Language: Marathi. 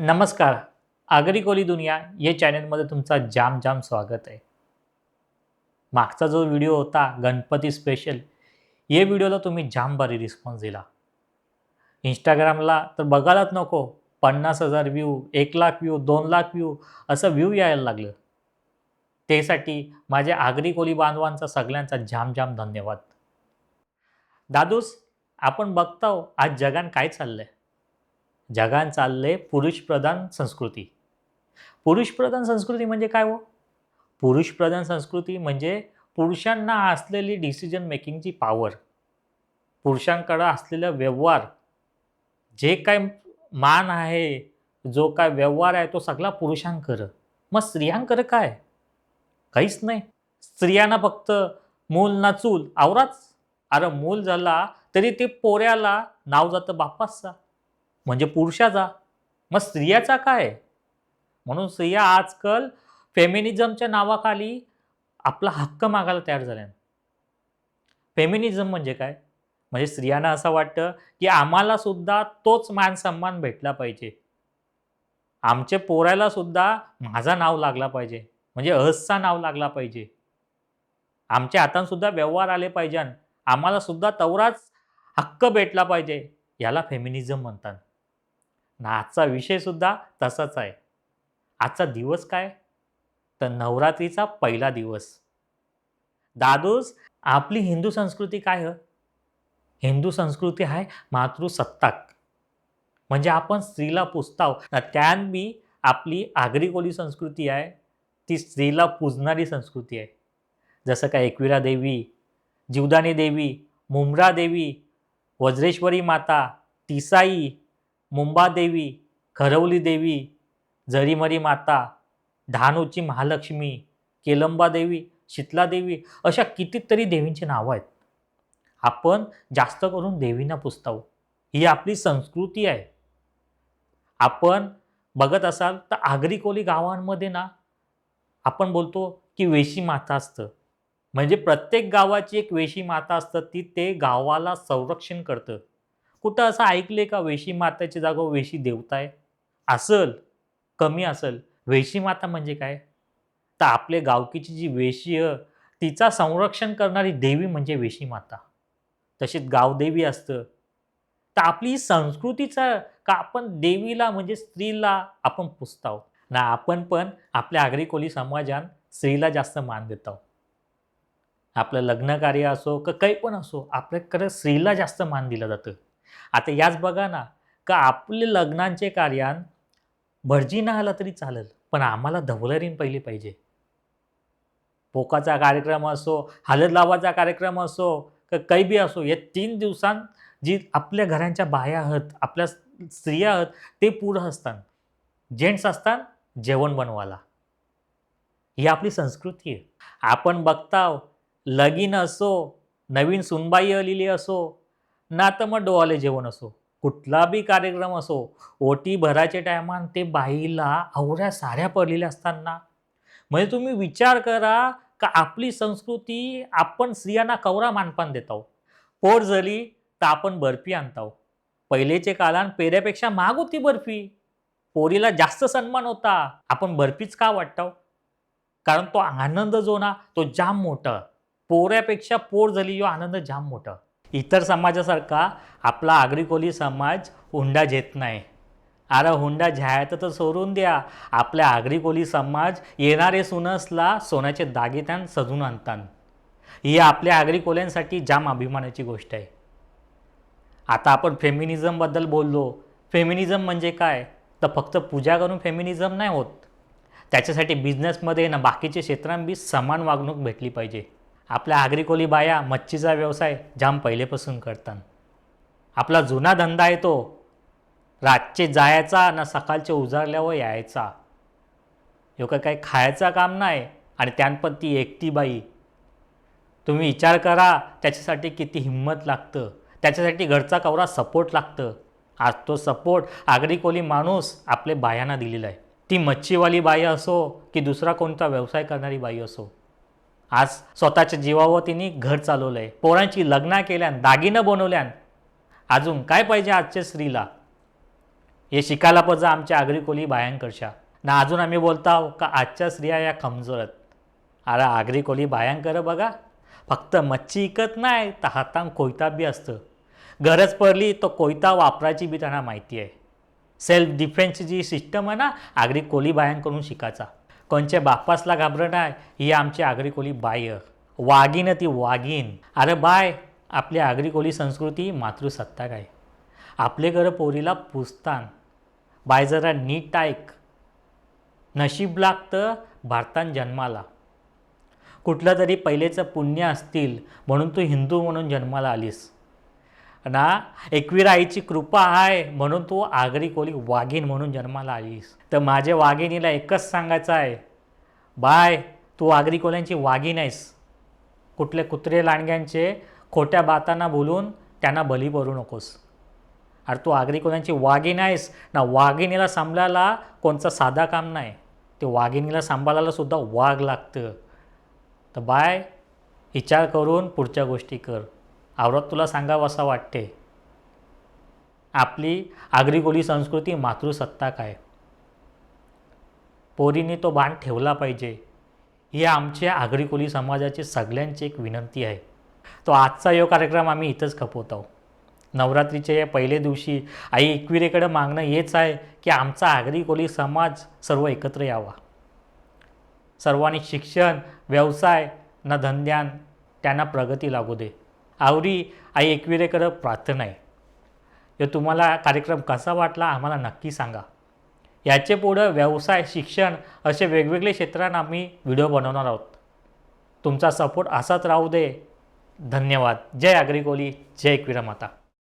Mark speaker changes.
Speaker 1: नमस्कार. आगरी कोली दुनिया या चॅनलमध्ये तुमचा जाम जाम स्वागत आहे. मागचा जो व्हिडिओ होता गणपती स्पेशल या व्हिडिओला तुम्ही जाम भारी रिस्पॉन्स दिला. इंस्टाग्रामला तर बघायलाच नको पन्नास हजार व्ह्यू एक लाख व्ह्यू दोन लाख व्ह्यू असं व्ह्यू यायला लागलं. त्यासाठी माझ्या आगरी कोली बांधवांचा सगळ्यांचा जाम जाम धन्यवाद. दादूस आपण बघतो आज जगान काय चाललंय? जगान चालले पुरुषप्रधान संस्कृती. पुरुषप्रधान संस्कृती म्हणजे काय हो? पुरुषप्रधान संस्कृती म्हणजे पुरुषांना असलेली डिसिजन मेकिंगची पॉवर पुरुषांकडं असलेला व्यवहार. जे काय मान आहे जो काय व्यवहार आहे तो सगळा पुरुषांकरं मग स्त्रियांकरं काय? काहीच नाही. स्त्रियांना फक्त मूल ना चूल आवराच. अरे मूल झाला तरी ते पोऱ्याला नाव जातं बापासचा म्हणजे पुरुषाचा. मग स्त्रियाचा काय? म्हणून स्त्रिया आजकाल फेमिनिझमच्या नावाखाली आपला हक्क मागायला तयार झाल्या फेमिनिझम म्हणजे काय? म्हणजे स्त्रियांना असं वाटतं की आम्हाला सुद्धा तोच मान सन्मान भेटला पाहिजे. आमचे पोरायला सुद्धा माझा नाव लागला पाहिजे. म्हणजे अहसचा नाव लागला पाहिजे. आमच्या हातांसुद्धा व्यवहार आले पाहिजे आम्हाला सुद्धा तवराच हक्क भेटला पाहिजे. याला फेमिनिझम म्हणतात. ना आजचा विषयसुद्धा तसाच आहे. आजचा दिवस काय? तर नवरात्रीचा पहिला दिवस. दादोस आपली हिंदू संस्कृती काय हो? हिंदू संस्कृती आहे मातृसत्ताक. म्हणजे आपण स्त्रीला पुजताव. त्यान बी आपली आगरी कोली संस्कृती आहे. ती स्त्रीला पूजणारी संस्कृती आहे. जसं काय एकविरा देवी जीवदानी देवी मुंब्रा देवी वज्रेश्वरी माता तिसाई मुंबादेवी खरवली देवी जरीमरी माता डहाणूची महालक्ष्मी केलंबादेवी शीतलादेवी अशा कितीतरी देवींची नावं आहेत. आपण जास्त करून देवींना पुजताव. ही आपली संस्कृती आहे. आपण बघत असाल तर आगरी कोली गावांमध्ये ना आपण बोलतो की वेशी माता असतं. म्हणजे प्रत्येक गावाची एक वेशी माता असतं ती ते गावाला संरक्षण करतं. कुठं असं ऐकले का वेशी माताची जागा वेशी देवता आहे? असल कमी असल. वेशी माता म्हणजे काय? तर आपले गावकीची जी वेशी तिचा संरक्षण करणारी देवी म्हणजे वेशी माता. तशीच गावदेवी असतं. तर आपली संस्कृतीचा का आपण देवीला म्हणजे स्त्रीला आपण पुजतो ना आपण पण आपल्या आगरी कोली समाजात स्त्रीला जास्त मान देत आहोत. आपलं लग्नकार्य असो का काही पण असो आपल्याकडे स्त्रीला जास्त मान दिलं जातं. आता याच बघा ना का आपले लग्नांचे कार्यान भटजी ना आला तरी चालेल पण आम्हाला धवलरीन पहिली पाहिजे. पोकाचा कार्यक्रम असो हळद लावाचा कार्यक्रम असो का काही बी असो या तीन दिवसांत जी आपल्या घरांच्या बाया आहेत आपल्या स्त्रिया आहेत ते पुढं असतात जेंट्स असतात जेवण बनवायला. ही आपली संस्कृती आहे. आपण बघताव लगीन असो नवीन सुनबाई आलेली असो ना तर मग डोवाले जेवण असो. कुठला बी कार्यक्रम असो ओटी भराच्या टायमान ते बाईला आवड्या साऱ्या पडलेल्या असताना. म्हणजे तुम्ही विचार करा का आपली संस्कृती आपण स्त्रियांना कवरा मानपान देत आहो पोट झाली तर आपण बर्फी आणताव. पहिलेचे कालान पेऱ्यापेक्षा महाग होती बर्फी. पोरीला जास्त सन्मान होता. आपण बर्फीच का वाटतो कारण तो आनंद जो ना तो जाम मोठा. पोऱ्यापेक्षा पोर झाली यो आनंद जाम मोठा. इतर समाजासारखा आपला आगरी कोली समाज हुंडा घेत नाही. अरे हुंडा झ्यायचं तर सोडून द्या. आपल्या आगरी कोली समाज येणारे सुनसला सोन्याचे दागितान सजून आणतात ही आपल्या आगरी कोल्यांसाठी जाम अभिमानाची गोष्ट आहे. आता आपण फेमिनिझमबद्दल बोललो. फेमिनिझम म्हणजे काय? तर फक्त पूजा करून फेमिनिझम नाही होत. त्याच्यासाठी बिझनेसमध्ये ना बाकीचे क्षेत्रांबी समान वागणूक भेटली पाहिजे. आपल्या आगरीकोली बाया मच्छीचा व्यवसाय जाम पहिलेपासून करतात. आपला जुना धंदा आहे तो. रातचे जायचा ना सकाळचे उजारल्यावर यायचा. ह्यो काही खायचं काम नाही आणि त्यात पण ती एकटी बाई. तुम्ही विचार करा त्याच्यासाठी किती हिंमत लागतं. त्याच्यासाठी घरचा कवरा सपोर्ट लागतं. आज तो सपोर्ट आगरी कोली माणूस आपले बायांना दिलेला आहे. ती मच्छीवाली बाई असो की दुसरा कोणता व्यवसाय करणारी बाई असो. आज स्वतःच्या जीवावर तिने घर चालवलं आहे पोरांची लग्न केल्यान दागिनं बनवल्यान. अजून काय पाहिजे आजच्या स्त्रीला? हे शिकायला पण जा आमच्या आगरी कोली ना अजून आम्ही बोलताव का आजच्या स्त्रिया या कमजोरत अरे आगरी कोली बायांकर बघा. फक्त मच्छी इकत नाही तर हातांग कोयता बी असतं. गरज पडली तर कोयता वापरायची बी त्यांना माहिती आहे. सेल्फ डिफेन्सची जी सिस्टम आहे ना आगरी कोली बायांकडून शिकायचा. कोणच्या बापासला घाबरणार ही आमची आगरी कोली बाय वागीन ती वागीन अरे बाय आपली आगरी कोली संस्कृती मातृसत्ताक आहे. आपले घरं पोरीला पुजतान बाय जरा नीट ऐक नशीब लागतं भारतान जन्माला. कुठलं तरी पहिलेचं पुण्य असतील म्हणून तू हिंदू म्हणून जन्माला आलीस. ना एकवीर आईची कृपा आहे म्हणून तू आगरी कोली वाघीण म्हणून जन्माला आलीस. तर माझ्या वाघिणीला एकच सांगायचं आहे. बाय तू आगरी कोल्यांची वाघीण आहेस. कुठले कुत्रे लांडग्यांचे खोट्या बातांना बोलून त्यांना बली भरू नकोस. अरे तू आगरी कोल्यांची वाघीण आहेस. ना वाघिणीला सांभाळायला कोणचं साधा काम नाही. ते वाघिणीला सांभाळायला सुद्धा वाघ लागतं. तर बाय विचार करून पुढच्या गोष्टी कर. आवरात तुला सांगावं असं वाटते? आपली आगरी कोली संस्कृती मातृसत्ताक आहे पोरीने तो बाण ठेवला पाहिजे. ही आमच्या आगरी कोली समाजाची सगळ्यांची एक विनंती आहे. तो आजचा यो कार्यक्रम आम्ही इथंच खपवत. आहोत नवरात्रीच्या या पहिल्या दिवशी आई एकविरेकडे मागणं हेच आहे की आमचा आगरी कोली समाज सर्व एकत्र यावा. सर्वांनी शिक्षण व्यवसाय न धंद्यान त्यांना प्रगती लागू दे. आवरी आई एकविरेकर प्रार्थना आहे. हे तुम्हाला कार्यक्रम कसा वाटला आम्हाला नक्की सांगा. याचे पुढं व्यवसाय शिक्षण असे वेगवेगळे क्षेत्रात आम्ही व्हिडिओ बनवणार आहोत. तुमचा सपोर्ट असाच राहू दे. धन्यवाद. जय आगरी कोली. जय एकविरा माता.